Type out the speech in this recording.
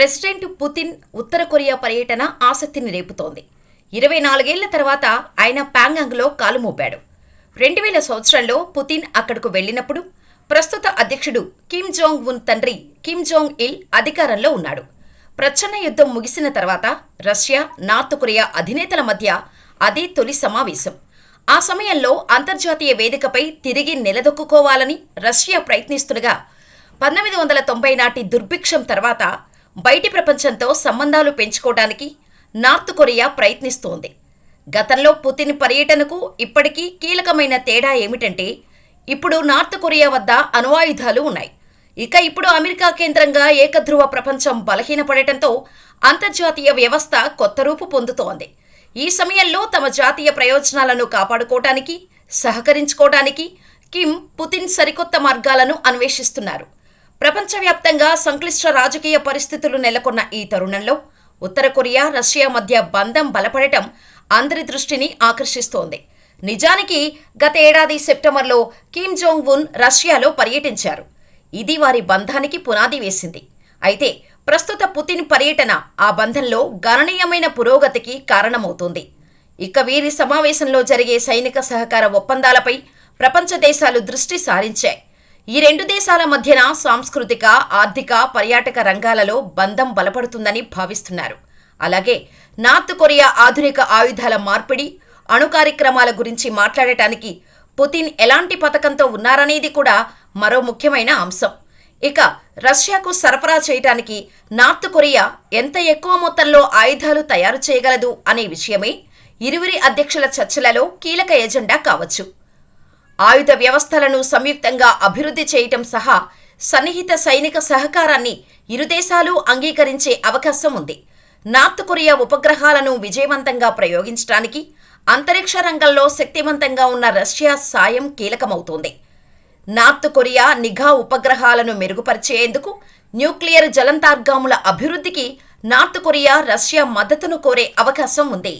President Putin ఉత్తర Korea పర్యటన ఆసక్తిని రేపుతోంది. ఇరవై నాలుగేళ్ళ తర్వాత ఆయన ప్యాంగాంగ్లో కాలు మోపాడు రెండు వేల సంవత్సరంలో పుతిన్ అక్కడకు వెళ్ళినప్పుడు ప్రస్తుత అధ్యక్షుడు కిమ్ జోంగ్ ఉన్ తండ్రి కిమ్ జోంగ్ ఇల్ అధికారంలో ఉన్నాడు. ప్రచ్ఛన్న యుద్ధం ముగిసిన తర్వాత రష్యా నార్త్ కొరియా అధినేతల మధ్య అదే తొలి సమావేశం. ఆ సమయంలో అంతర్జాతీయ వేదికపై తిరిగి నిలదొక్కుకోవాలని రష్యా ప్రయత్నిస్తుండగా పంతొమ్మిది వందల తొంభై నాటి దుర్భిక్షం తర్వాత బయటి ప్రపంచంతో సంబంధాలు పెంచుకోవడానికి నార్త్ కొరియా ప్రయత్నిస్తోంది. గతంలో పుతిన్ పర్యటనకు ఇప్పటికీ కీలకమైన తేడా ఏమిటంటే ఇప్పుడు నార్త్ కొరియా వద్ద అణ్వాయుధాలు ఉన్నాయి. ఇక ఇప్పుడు అమెరికా కేంద్రంగా ఏకధ్రువ ప్రపంచం బలహీనపడటంతో అంతర్జాతీయ వ్యవస్థ కొత్త రూపు పొందుతోంది. ఈ సమయంలో తమ జాతీయ ప్రయోజనాలను కాపాడుకోవటానికి సహకరించుకోవటానికి కిమ్ పుతిన్ సరికొత్త మార్గాలను అన్వేషిస్తున్నారు. ప్రపంచవ్యాప్తంగా సంక్లిష్ట రాజకీయ పరిస్థితులు నెలకొన్న ఈ తరుణంలో ఉత్తర కొరియా రష్యా మధ్య బంధం బలపడటం అందరి దృష్టిని ఆకర్షిస్తోంది. నిజానికి గత ఏడాది సెప్టెంబర్లో కిమ్ జోంగ్ ఉన్ రష్యాలో పర్యటించారు. ఇది వారి బంధానికి పునాది వేసింది. అయితే ప్రస్తుత పుతిన్ పర్యటన ఆ బంధంలో గణనీయమైన పురోగతికి కారణమవుతుంది. ఇక వీరి సమావేశంలో జరిగే సైనిక సహకార ఒప్పందాలపై ప్రపంచ దేశాలు దృష్టి సారించాయి. ఈ రెండు దేశాల మధ్యన సాంస్కృతిక ఆర్థిక పర్యాటక రంగాలలో బంధం బలపడుతుందని భావిస్తున్నారు. అలాగే నార్త్ కొరియా ఆధునిక ఆయుధాల మార్పిడి అణు కార్యక్రమాల గురించి మాట్లాడటానికి పుతిన్ ఎలాంటి పథకంతో ఉన్నారనేది కూడా మరో ముఖ్యమైన అంశం. ఇక రష్యాకు సరఫరా చేయటానికి నార్త్ కొరియా ఎంత ఎక్కువ మొత్తంలో ఆయుధాలు తయారు చేయగలదు అనే విషయమే ఇరువురి అధ్యక్షుల చర్చలలో కీలక ఎజెండా కావచ్చు. ఆయుధ వ్యవస్థలను సంయుక్తంగా అభివృద్ధి చేయటం సహా సన్నిహిత సైనిక సహకారాన్ని ఇరు దేశాలు అంగీకరించే అవకాశం ఉంది. నార్త్ కొరియా ఉపగ్రహాలను విజయవంతంగా ప్రయోగించడానికి అంతరిక్ష రంగంలో శక్తివంతంగా ఉన్న రష్యా సాయం కీలకమవుతోంది. నార్త్ కొరియా నిఘా ఉపగ్రహాలను మెరుగుపరిచేందుకు న్యూక్లియర్ జలంతార్గాముల అభివృద్ధికి నార్త్ కొరియా రష్యా మద్దతును కోరే అవకాశం ఉంది.